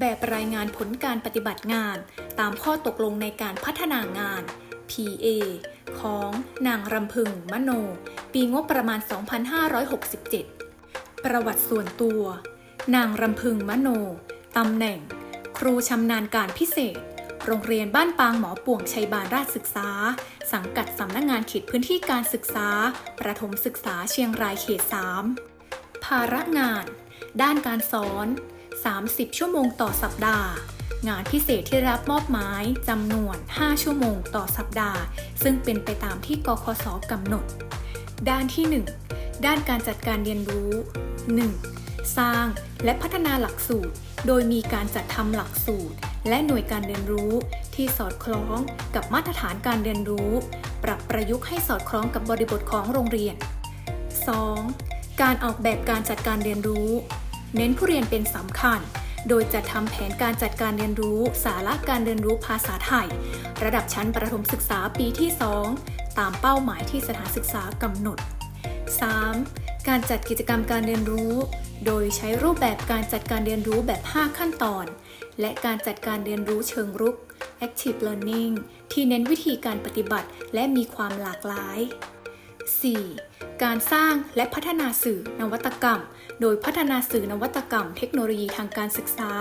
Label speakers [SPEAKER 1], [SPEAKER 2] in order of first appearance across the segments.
[SPEAKER 1] แบบรายงานผลการปฏิบัติงาน ตามข้อตกลงในการพัฒนางาน PA ของนางรำพึงมโน ปีงบประมาณ 2567 ประวัติส่วนตัว นางรำพึงมโน ตำแหน่ง ครูชำนาญการพิเศษ โรงเรียนบ้านปางหมอป่วงชัยบาลราชศึกษา สังกัดสำนักงงานเขตพื้นที่การศึกษา ประถมศึกษาเชียงรายเขต 3 ภาระงาน ด้านการสอน 30 ชั่วโมงต่อสัปดาห์ งานพิเศษที่รับมอบหมายจำนวน 5 ชั่วโมงต่อสัปดาห์ ซึ่งเป็นไปตามที่กคสกำหนด ด้านที่ 1 ด้านการจัดการเรียนรู้ 1. สร้างและพัฒนาหลักสูตร โดยมีการจัดทำหลักสูตร และหน่วยการเรียนรู้ที่สอดคล้องกับมาตรฐานการเรียนรู้ ปรับประยุกต์ให้สอดคล้องกับบริบทของโรงเรียน 2. การออกแบบการจัดการเรียนรู้ เน้นผู้เรียนเป็นสำคัญ โดยจะทำแผนการจัดการเรียนรู้ สาระการเรียนรู้ภาษาไทย ระดับชั้นประถมศึกษาปีที่ 2 ตามเป้าหมายที่สถานศึกษากำหนด 3. การจัดกิจกรรมการเรียนรู้ โดยใช้รูปแบบการจัดการเรียนรู้แบบ 5 ขั้นตอน และการจัดการเรียนรู้เชิงรุก active learning ที่เน้นวิธีการปฏิบัติและมีความหลากหลาย 4. การสร้างและพัฒนาสื่อนวัตกรรม โดยพัฒนาสื่อนวัตกรรมเทคโนโลยีทางการศึกษา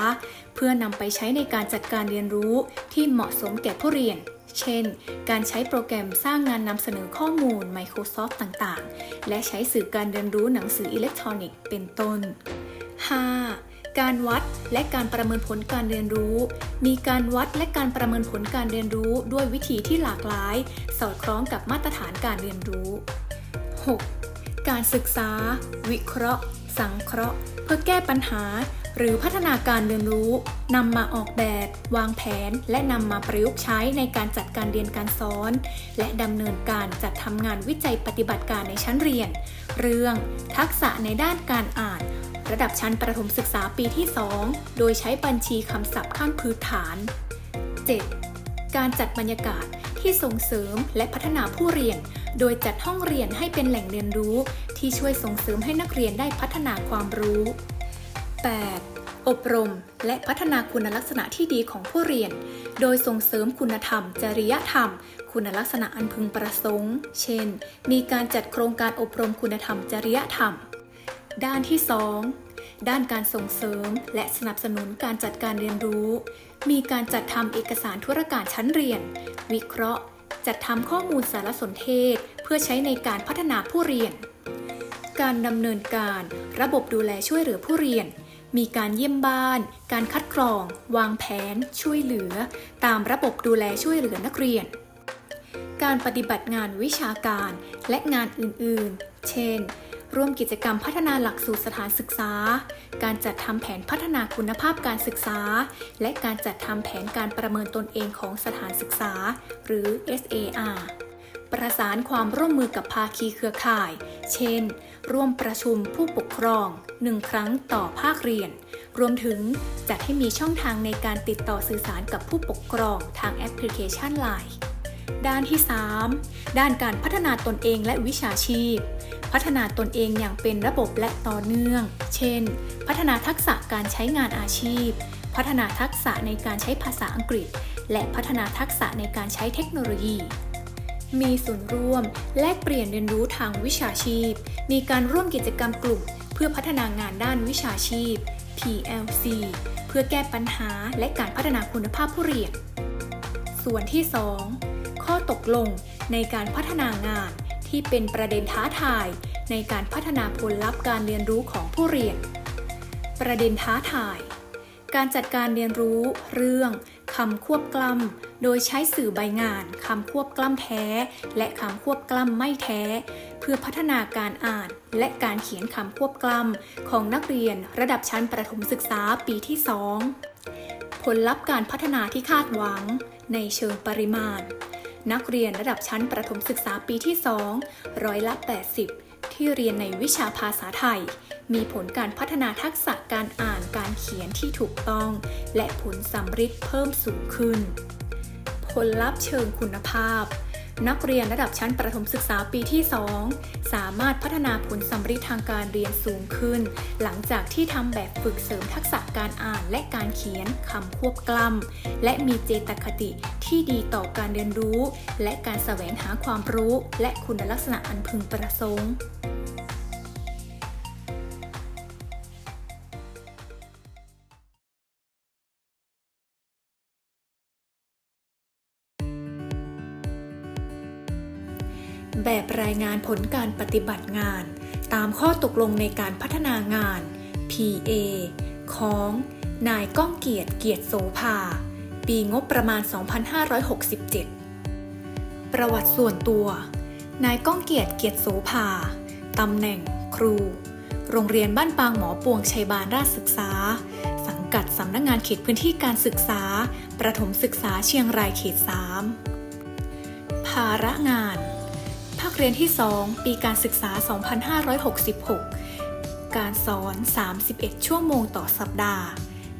[SPEAKER 1] เพื่อนำไปใช้ในการจัดการเรียนรู้ที่เหมาะสมแก่ผู้เรียน เช่น การใช้โปรแกรมสร้างงานนำเสนอข้อมูล Microsoft ต่างๆ และใช้สื่อการเรียนรู้หนังสืออิเล็กทรอนิกส์เป็นต้น 5. การวัดและการประเมินผลการเรียนรู้ มีการวัดและการประเมินผลการเรียนรู้ด้วยวิธีที่หลากหลาย สอดคล้องกับมาตรฐานการเรียนรู้ 6. การศึกษา วิเคราะห์ สังเคราะห์ เพื่อแก้ปัญหา หรือพัฒนาการเรียนรู้นำมาออกแบบ วางแผน และนำมาประยุกต์ใช้ในการจัดการเรียนการสอน และดำเนินการจัดทำงานวิจัยปฏิบัติการในชั้นเรียน เรื่องทักษะในด้านการอ่านระดับชั้นประถมศึกษาปีที่ 2 โดยใช้บัญชีคำศัพท์ขั้นพื้นฐาน 7. การจัดบรรยากาศที่ส่งเสริมและพัฒนาผู้เรียน โดยจัดห้องเรียนให้เป็นแหล่งเรียนรู้ที่ช่วยส่งเสริมให้นักเรียนได้พัฒนาความรู้ 8. อบรม และพัฒนาคุณลักษณะที่ดีของผู้เรียน โดยส่งเสริมคุณธรรม จริยธรรม คุณลักษณะอันพึงประสงค์ เช่น มีการจัดโครงการอบรมคุณธรรม จริยธรรม ด้านที่ 2ด้านการส่งเสริมและสนับสนุนการจัดการเรียนรู้ มีการจัดทำเอกสารธุรการชั้นเรียน วิเคราะห์ จัดทำข้อมูลสารสนเทศ เพื่อใช้ในการพัฒนาผู้เรียน การดำเนินการระบบดูแลช่วยเหลือผู้เรียน มีการเยี่ยมบ้าน การคัดกรอง วางแผน ช่วยเหลือ ตามระบบดูแลช่วยเหลือนักเรียน การปฏิบัติงานวิชาการและงานอื่นๆ เช่น ร่วมกิจกรรมพัฒนาหลักสูตรสถานศึกษา การจัดทำแผนพัฒนาคุณภาพการศึกษา และการจัดทำแผนการประเมินตนเองของสถานศึกษา หรือ SAR ประสานความร่วมมือกับภาคีเครือข่าย เช่น ร่วมประชุมผู้ปกครอง1ครั้งต่อภาคเรียน รวมถึงจัดให้มีช่องทางในการติดต่อสื่อสารกับผู้ปกครองทางแอปพลิเคชัน Line ด้านที่ 3 ด้านการพัฒนาตนเองและวิชาชีพ พัฒนาตนเองอย่างเป็นระบบและต่อเนื่อง เช่น พัฒนาทักษะการใช้งานอาชีพ พัฒนาทักษะในการใช้ภาษาอังกฤษ และพัฒนาทักษะในการใช้เทคโนโลยี มีส่วนร่วม แลกเปลี่ยนเรียนรู้ทางวิชาชีพ มีการร่วมกิจกรรมกลุ่ม เพื่อพัฒนางานด้านวิชาชีพ PLC เพื่อแก้ปัญหาและการพัฒนาคุณภาพผู้เรียน ส่วนที่ 2 ข้อตกลงในการพัฒนางาน ที่เป็นประเด็นท้าทาย ในการพัฒนาผลลัพธ์การเรียนรู้ของผู้เรียน ประเด็นท้าทาย การจัดการเรียนรู้ เรื่องคำควบกล้ำ โดยใช้สื่อใบงานคำควบกล้ำแท้ และคำควบกล้ำไม่แท้ เพื่อพัฒนาการอ่าน และการเขียนคำควบกล้ำของนักเรียนระดับชั้นประถมศึกษาปีที่ 2 ผลลัพธ์การพัฒนาที่คาดหวัง ในเชิงปริมาณ นักเรียนระดับชั้นประถมศึกษาปีที่ 2 ร้อยละ 80 ที่เรียนในวิชาภาษาไทย มีผลการพัฒนาทักษะการอ่านการเขียนที่ถูกต้อง และผลสัมฤทธิ์เพิ่มสูงขึ้น ผลลัพธ์เชิงคุณภาพ นักเรียนระดับชั้นประถมศึกษาปีที่ 2 สามารถพัฒนาผลสำริดทางการเรียนสูงขึ้น หลังจากที่ทำแบบฝึกเสริมทักษะการอ่านและการเขียนคำควบกล้ำและมีเจตคติที่ดีต่อการเรียนรู้ และการแสวงหาความรู้ และคุณลักษณะอันพึงประสงค์ แบบรายงานผลการปฏิบัติงาน ตามข้อตกลงในการพัฒนางาน PA ของ นายก้องเกียรติ เกียรติโสภา ปีงบประมาณ 2567 ประวัติส่วนตัว นายก้องเกียรติ เกียรติโสภา ตำแหน่ง ครู โรงเรียนบ้านปางหมอปวงชัยบาลราชศึกษา สังกัดสำนักงงานเขตพื้นที่การศึกษา ประถมศึกษาเชียงรายเขต 3 ภาระงาน ภาคเรียนที่ 2 ปีการศึกษา 2566 การสอน 31 ชั่วโมงต่อสัปดาห์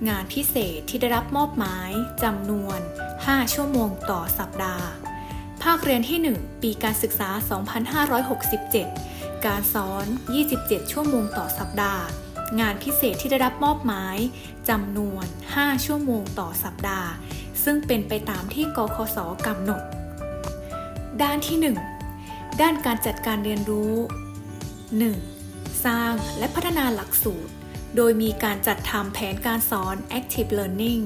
[SPEAKER 1] งานพิเศษที่ได้รับมอบหมายจำนวน 5 ชั่วโมงต่อสัปดาห์ ภาคเรียนที่ 1 ปีการศึกษา 2567 การสอน 27 ชั่วโมงต่อสัปดาห์ งานพิเศษที่ได้รับมอบหมายจำนวน 5 ชั่วโมงต่อสัปดาห์ ซึ่งเป็นไปตามที่กคสกำหนดด้านที่ 1 ด้านการจัดการเรียนรู้ 1. สร้างและพัฒนาหลักสูตร โดยมีการจัดทำแผนการสอน Active Learning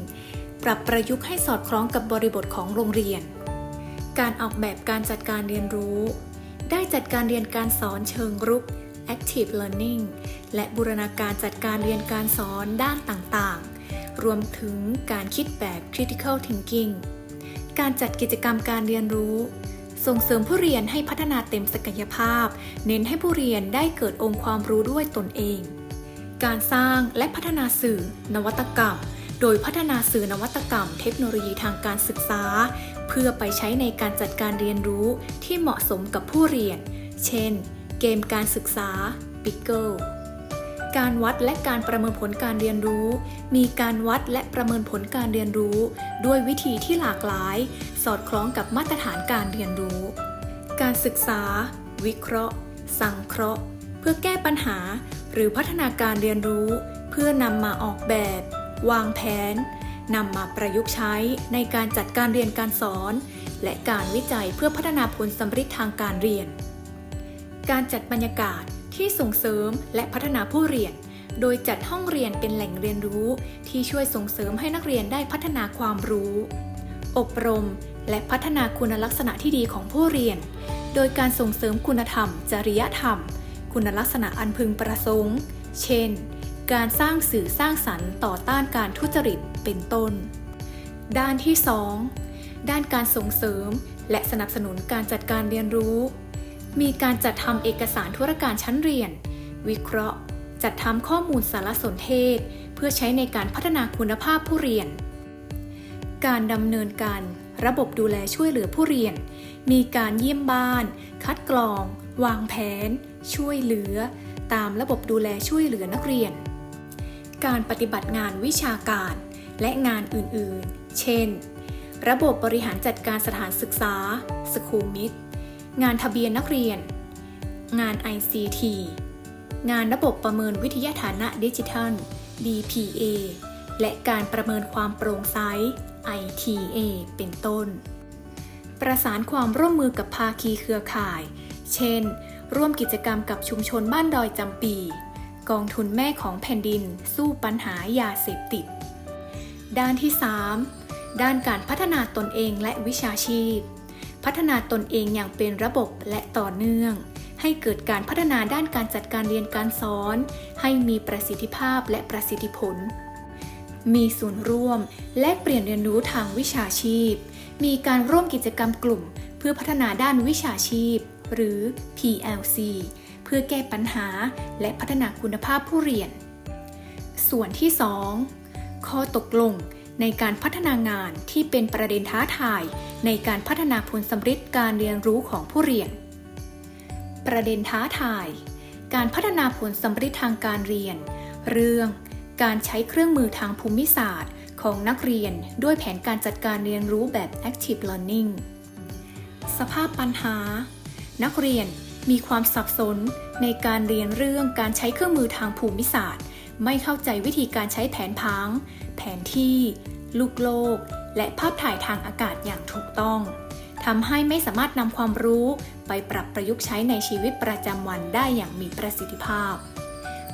[SPEAKER 1] ปรับประยุกต์ให้สอดคล้องกับบริบทของโรงเรียน การออกแบบการจัดการเรียนรู้ ได้จัดการเรียนการสอนเชิงรุก Active Learning และบูรณาการจัดการเรียนการสอนด้านต่างๆ รวมถึงการคิดแบบ Critical Thinking การจัดกิจกรรมการเรียนรู้ ส่งเสริมผู้เรียนให้พัฒนาเต็มศักยภาพ เน้นให้ผู้เรียนได้เกิดองค์ความรู้ด้วยตนเอง การสร้างและพัฒนาสื่อ นวัตกรรม โดยพัฒนาสื่อนวัตกรรม เทคโนโลยีทางการศึกษา เพื่อไปใช้ในการจัดการเรียนรู้ที่เหมาะสมกับผู้เรียน เช่น เกมการศึกษา b i g g l e การวัดและการประเมินผลการเรียนรู้ มีการวัดและประเมินผลการเรียนรู้ ด้วยวิธีที่หลากหลาย สอดคล้องกับมาตรฐานการเรียนรู้ การศึกษา วิเคราะห์ สังเคราะห์ เพื่อแก้ปัญหา หรือพัฒนาการเรียนรู้ เพื่อนำมาออกแบบ วางแผนนำมาประยุกต์ใช้ในการจัดการเรียนการสอน และการวิจัยเพื่อพัฒนาผลสำฤทธิ์ทางการเรียน การจัดบรรยากาศ ที่ส่งเสริมและพัฒนาผู้เรียน โดยจัดห้องเรียนเป็นแหล่งเรียนรู้ ที่ช่วยส่งเสริมให้นักเรียนได้พัฒนาความรู้ อบรม และพัฒนาคุณลักษณะที่ดีของผู้เรียน โดยการส่งเสริมคุณธรรม จริยธรรม คุณลักษณะอันพึงประสงค์ เช่น การสร้างสื่อสร้างสรรค์ต่อต้านการทุจริต เป็นต้น ด้านที่ 2 ด้านการส่งเสริม และสนับสนุนการจัดการเรียนรู้ มีการจัดทำเอกสารธุรการชั้นเรียน วิเคราะห์ จัดทำข้อมูลสารสนเทศ เพื่อใช้ในการพัฒนาคุณภาพผู้เรียน การดำเนินการ ระบบดูแลช่วยเหลือผู้เรียน มีการเยี่ยมบ้าน คัดกรอง วางแผน ช่วยเหลือ ตามระบบดูแลช่วยเหลือนักเรียน การปฏิบัติงานวิชาการ และงานอื่นๆ เช่น ระบบบริหารจัดการสถานศึกษาสคูมิด งานทะเบียนนักเรียน งาน ICT งานระบบประเมินวิทยาฐานะดิจิทัล DPA และการประเมินความโปร่งใส ITA เป็นต้น ประสานความร่วมมือกับภาคีเครือข่าย เช่น ร่วมกิจกรรมกับชุมชนบ้านดอยจำปี กองทุนแม่ของแผ่นดินสู้ปัญหายาเสพติด ด้านที่ 3 ด้านการพัฒนาตนเองและวิชาชีพ พัฒนาตนเองอย่างเป็นระบบและต่อเนื่อง ให้เกิดการพัฒนาด้านการจัดการเรียนการสอน ให้มีประสิทธิภาพและประสิทธิผล มีส่วนร่วม และเปลี่ยนเรียนรู้ทางวิชาชีพ มีการร่วมกิจกรรมกลุ่ม เพื่อพัฒนาด้านวิชาชีพ หรือ PLC เพื่อแก้ปัญหาและพัฒนาคุณภาพผู้เรียน ส่วนที่ 2 ข้อตกลง ในการพัฒนางานที่เป็นประเด็นท้าทาย ในการพัฒนาผลสำฤทธิ์การเรียนรู้ของผู้เรียน ประเด็นท้าทาย การพัฒนาผลสำฤทธิ์ทางการเรียน เรื่องการใช้เครื่องมือทางภูมิศาสตร์ ของนักเรียนด้วยแผนการจัดการเรียนรู้แบบ Active Learning สภาพปัญหา นักเรียนมีความสับสนในการเรียนเรื่องการใช้เครื่องมือทางภูมิศาสตร์ ไม่เข้าใจวิธีการใช้แผนพัง แผนที่ ลูกโลก และภาพถ่ายทางอากาศอย่างถูกต้องทำให้ไม่สามารถนำความรู้ไปปรับประยุกต์ใช้ในชีวิตประจำวันได้อย่างมีประสิทธิภาพ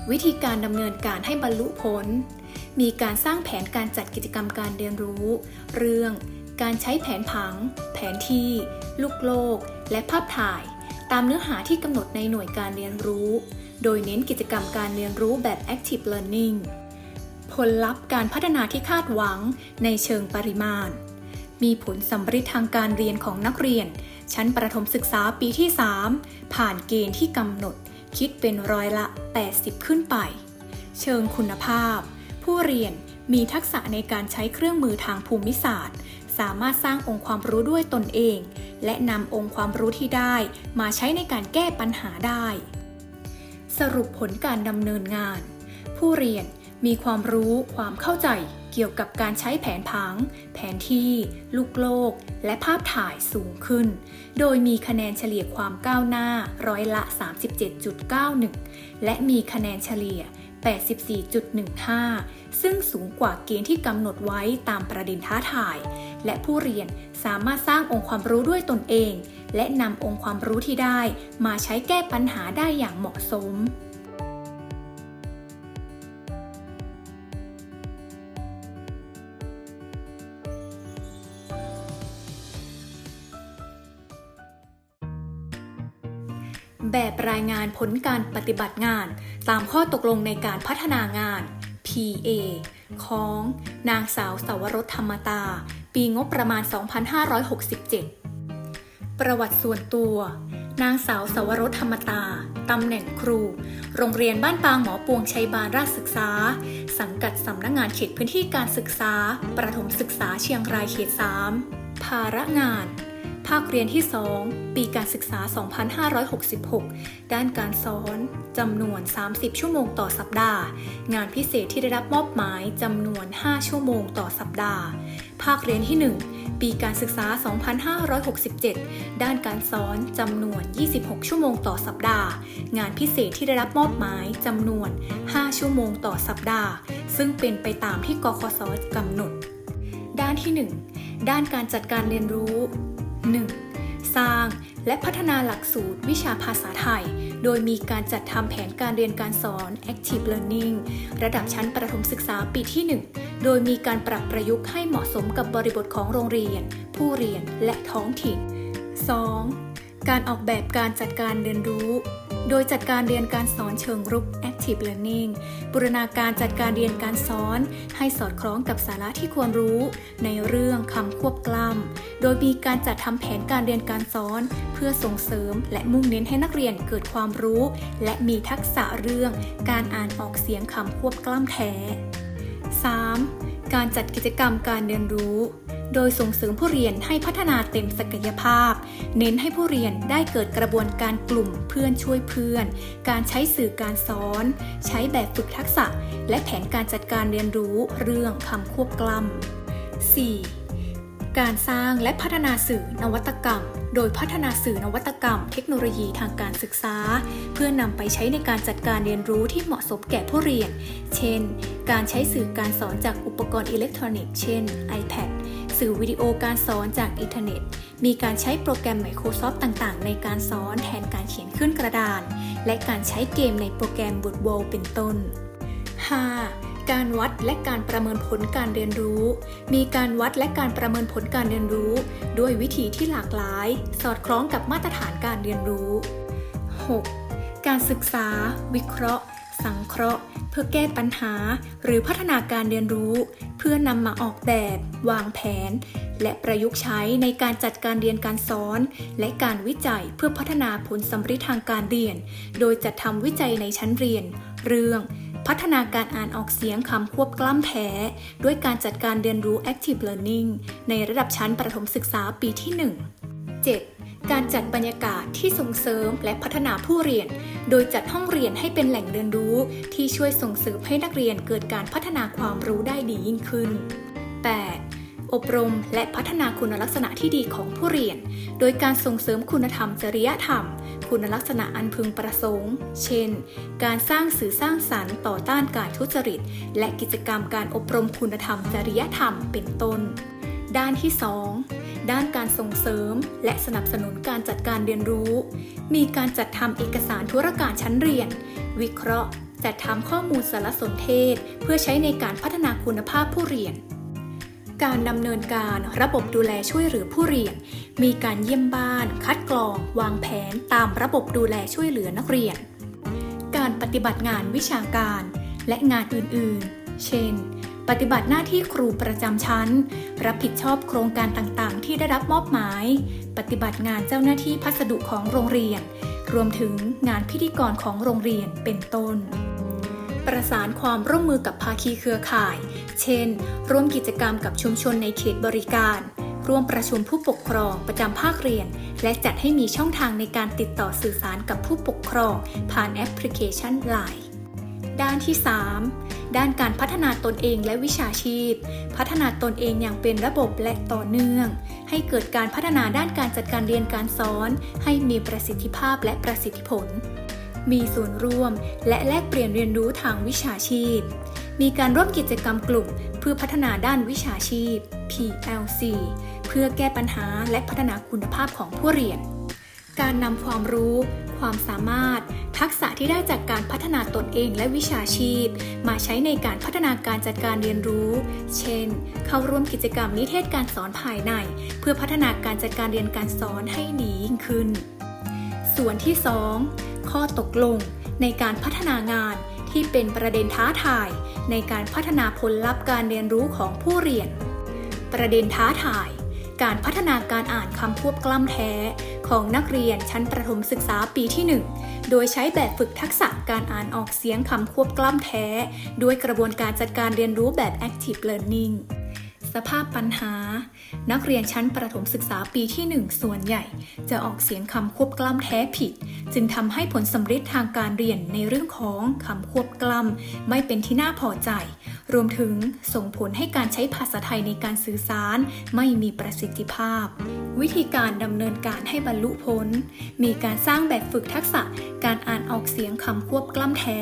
[SPEAKER 1] วิธีการดำเนินการให้บรรลุผล มีการสร้างแผนการจัดกิจกรรมการเรียนรู้ เรื่อง การใช้แผนผัง แผนที่ ลูกโลก และภาพถ่าย ตามเนื้อหาที่กำหนดในหน่วยการเรียนรู้ โดยเน้นกิจกรรมการเรียนรู้แบบ active learning ผลลัพธ์การพัฒนาที่คาดหวังในเชิงปริมาณ มีผลสำฤทธิ์ทางการเรียนของนักเรียน ชั้นประถมศึกษาปีที่ 3 ผ่านเกณฑ์ที่กำหนด คิดเป็นร้อยละ 80 ขึ้นไป เชิงคุณภาพ ผู้เรียนมีทักษะในการใช้เครื่องมือทางภูมิศาสตร์ สามารถสร้างองค์ความรู้ด้วยตนเอง และนำองค์ความรู้ที่ได้มาใช้ในการแก้ปัญหาได้ สรุปผลการดำเนินงาน ผู้เรียนมีความรู้ความเข้าใจเกี่ยวกับการใช้แผนผัง แผนที่ ลูกโลก และภาพถ่ายสูงขึ้น โดยมีคะแนนเฉลี่ยความก้าวหน้าร้อยละ 37.91 และมีคะแนนเฉลี่ย 84.15 ซึ่งสูงกว่าเกณฑ์ที่กำหนดไว้ตามประเด็นท้าทาย และผู้เรียนสามารถสร้างองค์ความรู้ด้วยตนเอง และนำองค์ความรู้ที่ได้มาใช้แก้ปัญหาได้อย่างเหมาะสมแบบรายงานผลการปฏิบัติงาน ตามข้อตกลงในการพัฒนางาน PA ของ นางสาวสาวรสธรรมตา ปีงบประมาณ 2567 ประวัติส่วนตัว นางสาวสวรสธรรมตา ตำแหน่งครู โรงเรียนบ้านปางหมอปวงชัยบาลราชศึกษา สังกัดสำนักงงานเขตพื้นที่การศึกษา ประถมศึกษาเชียงรายเขต 3 ภาระงาน ภาคเรียนที่ 2 ปีการศึกษา 2566 ด้านการสอน จำนวน 30 ชั่วโมงต่อสัปดาห์ งานพิเศษที่ได้รับมอบหมายจำนวน 5 ชั่วโมงต่อสัปดาห์ ภาคเรียนที่ 1 ปีการศึกษา 2567 ด้านการสอนจำนวน 26 ชั่วโมงต่อสัปดาห์ งานพิเศษที่ได้รับมอบหมายจำนวน 5 ชั่วโมงต่อสัปดาห์ ซึ่งเป็นไปตามที่กคสกำหนด ด้านที่ 1 ด้านการจัดการเรียนรู้ 1. สร้างและพัฒนาหลักสูตรวิชาภาษาไทย โดยมีการจัดทำแผนการเรียนการสอน Active Learning ระดับชั้นประถมศึกษาปีที่ 1 โดยมีการปรับประยุกต์ให้เหมาะสมกับบริบทของโรงเรียน ผู้เรียนและท้องถิ่น 2. การออกแบบการจัดการเรียนรู้ โดยจัดการเรียนการสอนเชิงรุก Active Learning บูรณาการจัดการเรียนการสอน ให้สอดคล้องกับสาระที่ควรรู้ ในเรื่องคำควบกล้ำ โดยมีการจัดทำแผนการเรียนการสอน เพื่อส่งเสริม และมุ่งเน้นให้นักเรียนเกิดความรู้ และมีทักษะเรื่อง การอ่านออกเสียงคำควบกล้ำแท้ 3. การจัดกิจกรรมการเรียนรู้ โดยส่งเสริมผู้เรียนให้พัฒนาเต็มศักยภาพ เน้นให้ผู้เรียนได้เกิดกระบวนการกลุ่มเพื่อนช่วยเพื่อน การใช้สื่อการสอน ใช้แบบฝึกทักษะ และแผนการจัดการเรียนรู้เรื่องคำควบกล้ำ 4. การสร้างและพัฒนาสื่อนวัตกรรมโดยพัฒนาสื่อนวัตกรรม เทคโนโลยีทางการศึกษา เพื่อนำไปใช้ในการจัดการเรียนรู้ที่เหมาะสมแก่ผู้เรียน เช่น การใช้สื่อการสอนจากอุปกรณ์อิเล็กทรอนิกส์ เช่น iPad สื่อวิดีโอการสอนจากอินเทอร์เน็ต มีการใช้โปรแกรม Microsoft ต่างๆ ในการสอนแทนการเขียนขึ้นกระดาน และการใช้เกมในโปรแกรม w o o d w a l l เป็นต้น 5. การวัดและการประเมินผลการเรียนรู้ มีการวัดและการประเมินผลการเรียนรู้ ด้วยวิธีที่หลากหลาย สอดคล้องกับมาตรฐานการเรียนรู้ 6. การศึกษา วิเคราะห์ สังเคราะห์ เพื่อแก้ปัญหาหรือพัฒนาการเรียนรู้ เพื่อนำมาออกแบบ วางแผน และประยุกต์ใช้ในการจัดการเรียนการสอน และการวิจัยเพื่อพัฒนาผลสำฤทธิ์ทางการเรียน โดยจัดทำวิจัยในชั้นเรียน เรื่องพัฒนาการอ่านออกเสียงคำควบกล้ำแท้ ด้วยการจัดการเรียนรู้ Active Learning ในระดับชั้นประถมศึกษาปีที่ 1 7. การจัดบรรยากาศที่ส่งเสริมและพัฒนาผู้เรียน โดยจัดห้องเรียนให้เป็นแหล่งเรียนรู้ ที่ช่วยส่งเสริมให้นักเรียนเกิดการพัฒนาความรู้ได้ดียิ่งขึ้น 8. อบรมและพัฒนาคุณลักษณะที่ดีของผู้เรียน โดยการส่งเสริมคุณธรรมจริยธรรม คุณลักษณะอันพึงประสงค์ เช่น การสร้างสื่อสร้างสรรค์ต่อต้านการทุจริต และกิจกรรมการอบรมคุณธรรมจริยธรรมเป็นต้น ด้านที่ 2 ด้านการส่งเสริม และสนับสนุนการจัดการเรียนรู้ มีการจัดทำเอกสารธุรการชั้นเรียน วิเคราะห์ จัดทำข้อมูลสารสนเทศ เพื่อใช้ในการพัฒนาคุณภาพผู้เรียน การดำเนินการระบบดูแลช่วยเหลือผู้เรียน มีการเยี่ยมบ้าน คัดกรอง วางแผนตามระบบดูแลช่วยเหลือนักเรียน การปฏิบัติงานวิชาการ และงานอื่น ๆ เช่น ปฏิบัติหน้าที่ครูประจำชั้น รับผิดชอบโครงการต่างๆ ที่ได้รับมอบหมาย ปฏิบัติงานเจ้าหน้าที่พัสดุของโรงเรียน รวมถึงงานพิธีกรของโรงเรียนเป็นต้น ประสานความร่วมมือกับภาคีเครือข่าย เช่น ร่วมกิจกรรมกับชุมชนในเขตบริการ ร่วมประชุมผู้ปกครองประจำภาคเรียน และจัดให้มีช่องทางในการติดต่อสื่อสารกับผู้ปกครอง ผ่านแอปพลิเคชัน Line ด้านที่ 3 ด้านการพัฒนาตนเองและวิชาชีพ พัฒนาตนเองอย่างเป็นระบบและต่อเนื่อง ให้เกิดการพัฒนาด้านการจัดการเรียนการสอน ให้มีประสิทธิภาพและประสิทธิผล มีส่วนร่วมและแลกเปลี่ยนเรียนรู้ทางวิชาชีพ มีการร่วมกิจกรรมกลุ่ม เพื่อพัฒนาด้านวิชาชีพ PLC เพื่อแก้ปัญหาและพัฒนาคุณภาพของผู้เรียน การนำความรู้ ความสามารถ ทักษะที่ได้จากการพัฒนาตนเองและวิชาชีพ มาใช้ในการพัฒนาการจัดการเรียนรู้ เช่น เข้าร่วมกิจกรรมนิเทศการสอนภายใน เพื่อพัฒนาการจัดการเรียนการสอนให้ดียิ่งขึ้น ส่วนที่ 2 ข้อตกลงในการพัฒนางานที่เป็นประเด็นท้าทาย ในการพัฒนาผลลัพธ์การเรียนรู้ของผู้เรียน ประเด็นท้าทาย การพัฒนาการอ่านคำควบกล้ำแท้ ของนักเรียนชั้นประถมศึกษาปีที่ 1 โดยใช้แบบฝึกทักษะการอ่านออกเสียงคำควบกล้ำแท้ ด้วยกระบวนการจัดการเรียนรู้แบบ active learning สภาพปัญหา นักเรียนชั้นประถมศึกษาปีที่ 1 ส่วนใหญ่ จะออกเสียงคำควบกล้ำแท้ผิด จึงทำให้ผลสำเร็จทางการเรียนในเรื่องของคำควบกล้ำไม่เป็นที่น่าพอใจ รวมถึงส่งผลให้การใช้ภาษาไทยในการสื่อสาร ไม่มีประสิทธิภาพ วิธีการดำเนินการให้บรรลุผล มีการสร้างแบบฝึกทักษะ การอ่านออกเสียงคำควบกล้ำแท้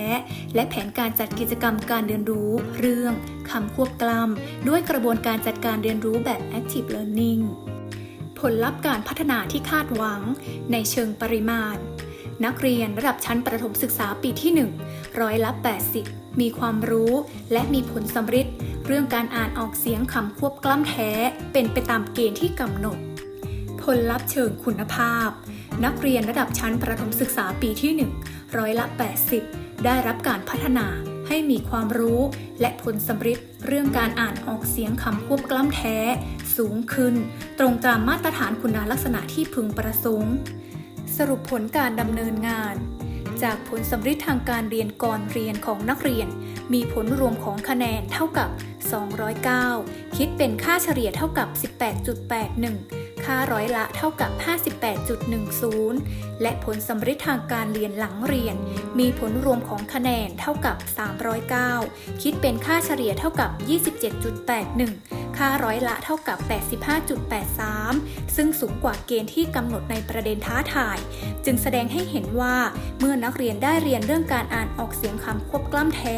[SPEAKER 1] และแผนการจัดกิจกรรมการเรียนรู้ เรื่องคำควบกล้ำด้วยกระบวนการจัดการเรียนรู้แบบ active learning ผลลัพธ์การพัฒนาที่คาดหวังในเชิงปริมาณ นักเรียนระดับชั้นประถมศึกษาปีที่ 1 ร้อยละ 80 มีความรู้และมีผลสำร็จเรื่องการอ่านออกเสียงคำควบกล้ำแท้ เป็นไปตามเกณฑ์ที่กำหนด ผลลัพธ์เชิงคุณภาพ นักเรียนระดับชั้นประถมศึกษาปีที่ 1 ร้อยละ 80 ได้รับการพัฒนาให้มีความรู้และผลสำร็จเรื่องการอ่านออกเสียงคำควบกล้ำแท้ สูงขึ้น ตรงตามมาตรฐานคุณลักษณะที่พึงประสงค์ สรุปผลการดำเนินงาน จากผลสำร็จทางการเรียนก่อนเรียนของนักเรียน มีผลรวมของคะแนนเท่ากับ 209 คิดเป็นค่าเฉลี่ยเท่ากับ 18.81 ค่าร้อยละเท่ากับ 58.10 และผลสำร็จทางการเรียนหลังเรียน มีผลรวมของคะแนนเท่ากับ 309 คิดเป็นค่าเฉลี่ยเท่ากับ 27.81 ค่าร้อยละเท่ากับ 85.83 ซึ่งสูงกว่าเกณฑ์ที่กำหนดในประเด็นท้าทาย จึงแสดงให้เห็นว่าเมื่อนักเรียนได้เรียนเรื่องการอ่านออกเสียงคำควบกล้ำแท้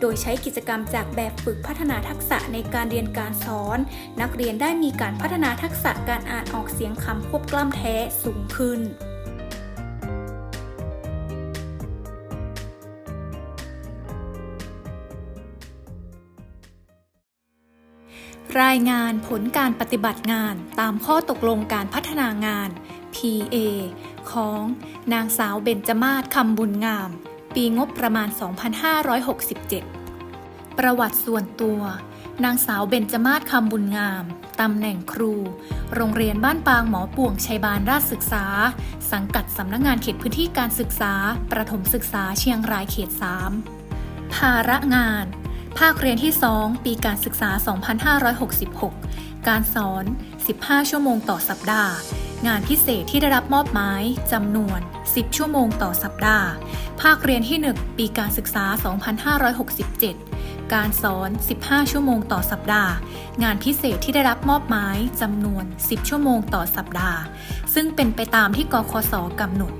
[SPEAKER 1] โดยใช้กิจกรรมจากแบบฝึกพัฒนาทักษะในการเรียนการสอน นักเรียนได้มีการพัฒนาทักษะการอ่านออกเสียงคำควบกล้ำแท้สูงขึ้น รายงานผลการปฏิบัติงานตามข้อตกลงการพัฒนางาน PA ของนางสาวเบญจมาศคำบุญงาม ปีงบประมาณ 2567 ประวัติส่วนตัว นางสาวเบญจมาศคำบุญงาม ตำแหน่งครู โรงเรียนบ้านปางหมอป่วงชัยบาลราชศึกษา สังกัดสำนักงงานเขตพื้นที่การศึกษา ประถมศึกษาเชียงรายเขต 3 ภาระงาน ภาคเรียนที่ 2 ปีการศึกษา 2566 การสอน 15 ชั่วโมงต่อสัปดาห์ งานพิเศษที่ได้รับมอบหมายจำนวน 10 ชั่วโมงต่อสัปดาห์ ภาคเรียนที่ 1 ปีการศึกษา 2567 การสอน 15 ชั่วโมงต่อสัปดาห์ งานพิเศษที่ได้รับมอบหมายจำนวน 10 ชั่วโมงต่อสัปดาห์ ซึ่งเป็นไปตามที่กคสกำหนด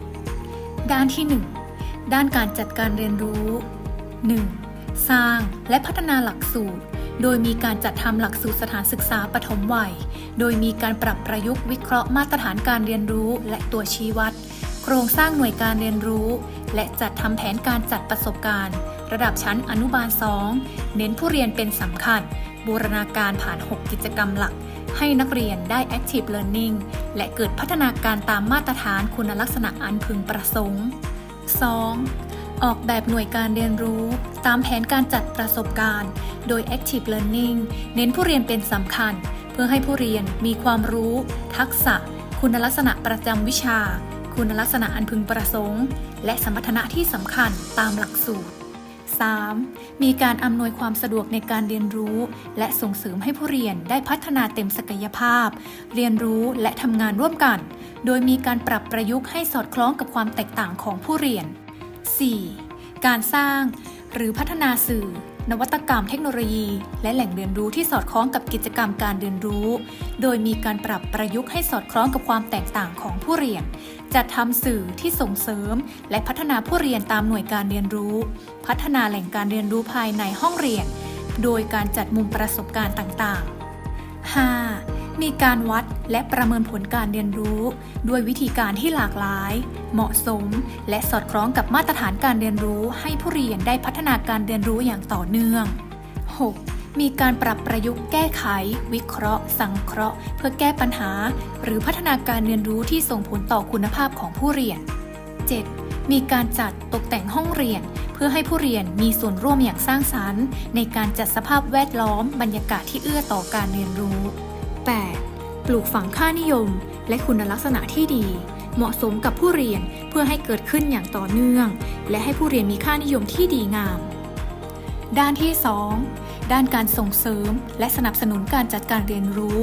[SPEAKER 1] ด้านที่ 1 ด้านการจัดการเรียนรู้ 1. สร้างและพัฒนาหลักสูตร โดยมีการจัดทำหลักสูตรสถานศึกษาปฐมวัย โดยมีการปรับประยุกต์วิเคราะห์มาตรฐานการเรียนรู้และตัวชี้วัด โครงสร้างหน่วยการเรียนรู้ และจัดทำแผนการจัดประสบการณ์ ระดับชั้นอนุบาล 2 เน้นผู้เรียนเป็นสำคัญ บูรณาการผ่าน 6 กิจกรรมหลัก ให้นักเรียนได้ Active Learning และเกิดพัฒนาการตามมาตรฐานคุณลักษณะอันพึงประสงค์ 2. ออกแบบหน่วยการเรียนรู้ ตามแผนการจัดประสบการณ์ โดย Active Learning เน้นผู้เรียนเป็นสำคัญ เพื่อให้ผู้เรียนมีความรู้ ทักษะ คุณลักษณะประจำวิชา คุณลักษณะอันพึงประสงค์ และสมรรถนะที่สำคัญตามหลักสูตร 3. มีการอำนวยความสะดวกในการเรียนรู้ และส่งเสริมให้ผู้เรียนได้พัฒนาเต็มศักยภาพ เรียนรู้และทำงานร่วมกัน โดยมีการปรับประยุกต์ให้สอดคล้องกับความแตกต่างของผู้เรียน 4. การสร้าง หรือพัฒนาสื่อ นวัตกรรมเทคโนโลยี และแหล่งเรียนรู้ที่สอดคล้องกับกิจกรรมการเรียนรู้ โดยมีการปรับประยุกต์ให้สอดคล้องกับความแตกต่างของผู้เรียน จัดทำสื่อที่ส่งเสริม และพัฒนาผู้เรียนตามหน่วยการเรียนรู้ พัฒนาแหล่งการเรียนรู้ภายในห้องเรียน โดยการจัดมุมประสบการณ์ต่างๆ 5. มีการวัดและประเมินผลการเรียนรู้ ด้วยวิธีการที่หลากหลาย เหมาะสม และสอดคล้องกับมาตรฐานการเรียนรู้ ให้ผู้เรียนได้พัฒนาการเรียนรู้อย่างต่อเนื่อง 6. มีการปรับประยุกต์แก้ไข วิเคราะห์ สังเคราะห์ เพื่อแก้ปัญหา หรือพัฒนาการเรียนรู้ที่ส่งผลต่อคุณภาพของผู้เรียน 7. มีการจัดตกแต่งห้องเรียน เพื่อให้ผู้เรียนมีส่วนร่วมอย่างสร้างสรรค์ ในการจัดสภาพแวดล้อมบรรยากาศที่เอื้อต่อการเรียนรู้ 8. ปลูกฝังค่านิยม และคุณลักษณะที่ดี เหมาะสมกับผู้เรียนเพื่อให้เกิดขึ้นอย่างต่อเนื่อง และให้ผู้เรียนมีค่านิยมที่ดีงาม ด้านที่ 2 ด้านการส่งเสริม และสนับสนุนการจัดการเรียนรู้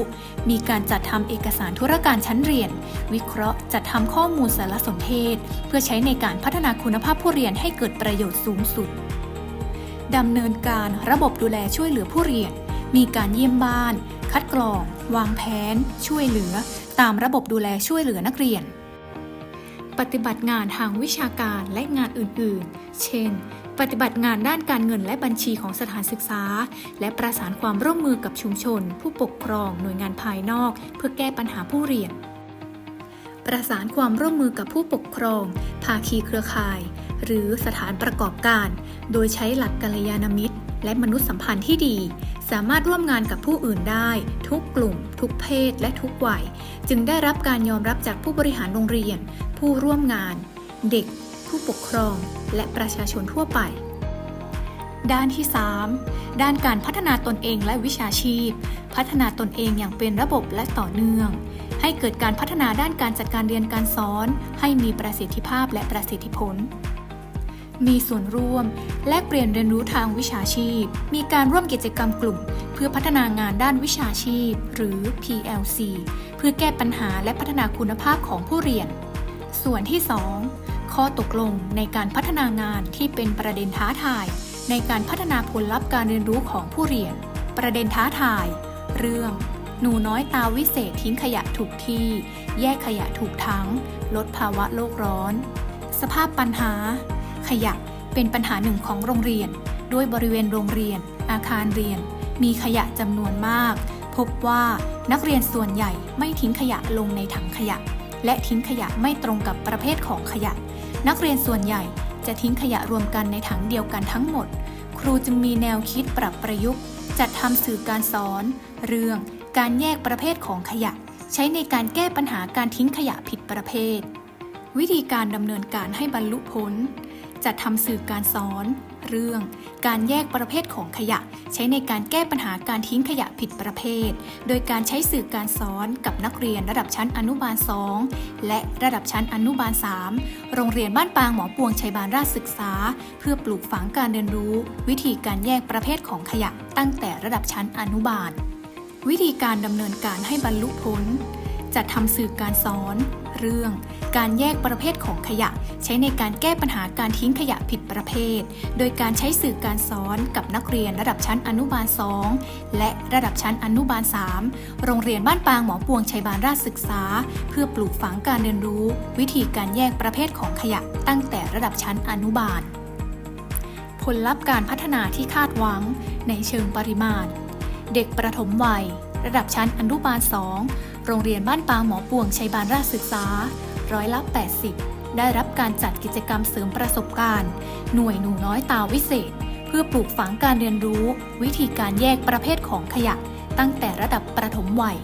[SPEAKER 1] มีการจัดทำเอกสารธุรการชั้นเรียน วิเคราะห์จัดทำข้อมูลสารสนเทศ เพื่อใช้ในการพัฒนาคุณภาพผู้เรียนให้เกิดประโยชน์สูงสุดดำเนินการระบบดูแลช่วยเหลือผู้เรียน มีการเยี่ยมบ้าน คัดกรอง วางแผน ช่วยเหลือ ตามระบบดูแลช่วยเหลือนักเรียน ปฏิบัติงานทางวิชาการและงานอื่น ๆ เช่น ปฏิบัติงานด้านการเงินและบัญชีของสถานศึกษา และประสานความร่วมมือกับชุมชน ผู้ปกครอง หน่วยงานภายนอก เพื่อแก้ปัญหาผู้เรียน ประสานความร่วมมือกับผู้ปกครอง ภาคีเครือข่าย หรือสถานประกอบการ โดยใช้หลักกัลยาณมิตร และมนุษยสัมพันธ์ที่ดี สามารถร่วมงานกับผู้อื่นได้ ทุกกลุ่ม ทุกเพศและทุกวัย จึงได้รับการยอมรับจากผู้บริหารโรงเรียน ผู้ร่วมงาน เด็ก ผู้ปกครอง และประชาชนทั่วไป ด้านที่ 3 ด้านการพัฒนาตนเองและวิชาชีพ พัฒนาตนเองอย่างเป็นระบบและต่อเนื่องให้เกิดการพัฒนาด้านการจัดการเรียนการสอน ให้มีประสิทธิภาพและประสิทธิผล มีส่วนร่วม แลกเปลี่ยนเรียนรู้ทางวิชาชีพ มีการร่วมกิจกรรมกลุ่ม เพื่อพัฒนางานด้านวิชาชีพ หรือ PLC เพื่อแก้ปัญหาและพัฒนาคุณภาพของผู้เรียน ส่วนที่ 2 ข้อตกลงในการพัฒนางานที่เป็นประเด็นท้าทาย ในการพัฒนาผลลัพธ์การเรียนรู้ของผู้เรียน ประเด็นท้าทาย เรื่องหนูน้อยตาวิเศษทิ้งขยะถูกที่ แยกขยะถูกทั้ง ลดภาวะโลกร้อน สภาพปัญหา ขยะเป็นปัญหาหนึ่งของโรงเรียน ด้วยบริเวณโรงเรียน อาคารเรียน มีขยะจำนวนมาก พบว่านักเรียนส่วนใหญ่ไม่ทิ้งขยะลงในถังขยะ และทิ้งขยะไม่ตรงกับประเภทของขยะ นักเรียนส่วนใหญ่จะทิ้งขยะรวมกันในถังเดียวกันทั้งหมด ครูจึงมีแนวคิดปรับประยุกต์ จัดทำสื่อการสอน เรื่องการแยกประเภทของขยะ ใช้ในการแก้ปัญหาการทิ้งขยะผิดประเภท วิธีการดำเนินการให้บรรลุผล จัดทำสื่อการสอน เรื่อง การแยกประเภทของขยะ ใช้ในการแก้ปัญหาการทิ้งขยะผิดประเภท โดยการใช้สื่อการสอนกับนักเรียนระดับชั้นอนุบาล 2 และระดับชั้นอนุบาล 3 โรงเรียนบ้านปางหมอปวงชัยบาลราชศึกษา เพื่อปลูกฝังการเรียนรู้ วิธีการแยกประเภทของขยะ ตั้งแต่ระดับชั้นอนุบาล วิธีการดำเนินการให้บรรลุผลจัดทำสื่อการสอน เรื่อง การแยกประเภทของขยะ ใช้ในการแก้ปัญหาการทิ้งขยะผิดประเภท โดยการใช้สื่อการสอนกับนักเรียนระดับชั้นอนุบาล 2 และระดับชั้นอนุบาล 3 โรงเรียนบ้านปางหมอปวงชัยบาลราชศึกษา เพื่อปลูกฝังการเรียนรู้ วิธีการแยกประเภทของขยะ ตั้งแต่ระดับชั้นอนุบาล ผลลัพธ์การพัฒนาที่คาดหวัง ในเชิงปริมาณ เด็กประถมวัย ระดับชั้นอนุบาล 2 โรงเรียนบ้านปางหมอปวงชัยบาลราชศึกษา ร้อยละ 80 ได้รับการจัดกิจกรรมเสริมประสบการณ์ หน่วยหนูน้อยตาวิเศษ เพื่อปลูกฝังการเรียนรู้ วิธีการแยกประเภทของขยะ ตั้งแต่ระดับประถมวัย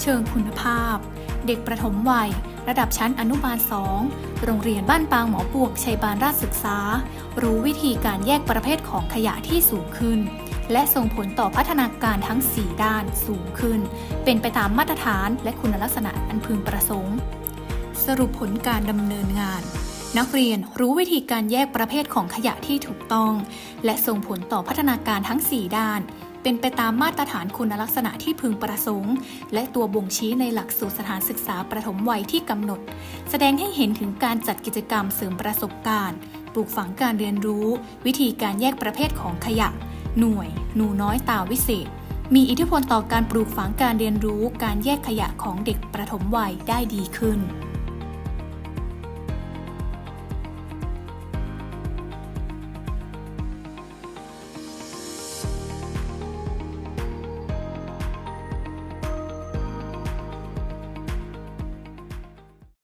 [SPEAKER 1] เชิงคุณภาพ เด็กประถมวัย ระดับชั้นอนุบาล 2 โรงเรียนบ้านปางหมอปวงชัยบาลราชศึกษา รู้วิธีการแยกประเภทของขยะที่สูงขึ้นและส่งผลต่อพัฒนาการทั้ง 4 ด้านสูงขึ้น เป็นไปตามมาตรฐานและคุณลักษณะอันพึงประสงค์ สรุปผลการดำเนินงาน นักเรียนรู้วิธีการแยกประเภทของขยะที่ถูกต้อง และส่งผลต่อพัฒนาการทั้ง 4 ด้าน เป็นไปตามมาตรฐานคุณลักษณะที่พึงประสงค์ และตัวบ่งชี้ในหลักสูตรสถานศึกษาประถมวัยที่กำหนด แสดงให้เห็นถึงการจัดกิจกรรมเสริมประสบการณ์ปลูกฝังการเรียนรู้ วิธีการแยกประเภทของขยะ หน่วย หนูน้อยตาวิเศษ มีอิทธิพลต่อการปลูกฝังการเรียนรู้ การแยกขยะของเด็กประถมวัยได้ดีขึ้น